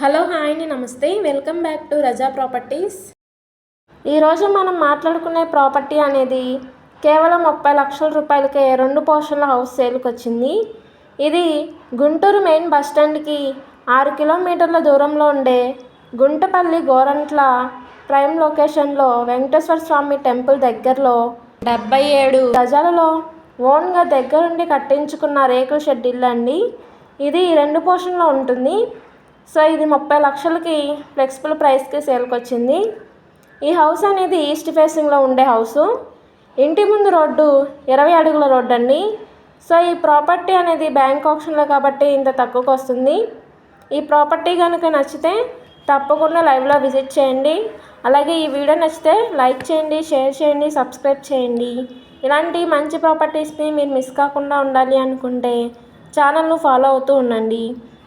Hello hi అండి నమస్తే. Welcome back to Raza properties. ఈరోజు మనం మాట్లాడుకునే ప్రాపర్టీ అనేది కేవలం ముప్పై లక్షల రూపాయలకే రెండు పోర్షన్ల హౌస్ సేల్కి వచ్చింది. ఇది గుంటూరు మెయిన్ బస్ స్టాండ్కి ఆరు కిలోమీటర్ల దూరంలో ఉండే గుంటపల్లి గోరంట్ల ప్రైమ్ లొకేషన్లో వెంకటేశ్వర స్వామి టెంపుల్ దగ్గరలో డెబ్బై ఏడు గజాలలో ఓన్గా దగ్గరుండి కట్టించుకున్న రేకుల షెడ్ ఇల్లు అండి. ఇది రెండు పోర్షన్లో ఉంటుంది. సో ఇది ముప్పై లక్షలకి ఫ్లెక్సిబుల్ ప్రైస్కి సేల్కి వచ్చింది ఈ హౌస్ అనేది ఈస్ట్ ఫేసింగ్లో ఉండే హౌసు. ఇంటి ముందు రోడ్డు ఇరవై అడుగుల రోడ్డు అండి. సో ఈ ప్రాపర్టీ అనేది బ్యాంక్ ఆప్షన్లో కాబట్టి ఇంత తక్కువకు వస్తుంది. ఈ ప్రాపర్టీ కనుక నచ్చితే తప్పకుండా లైవ్లో విజిట్ చేయండి. అలాగే ఈ వీడియో నచ్చితే లైక్ చేయండి షేర్ చేయండి సబ్స్క్రైబ్ చేయండి. ఇలాంటి మంచి ప్రాపర్టీస్ని మీరు మిస్ కాకుండా ఉండాలి అనుకుంటే ఛానల్ను ఫాలో అవుతూ ఉండండి.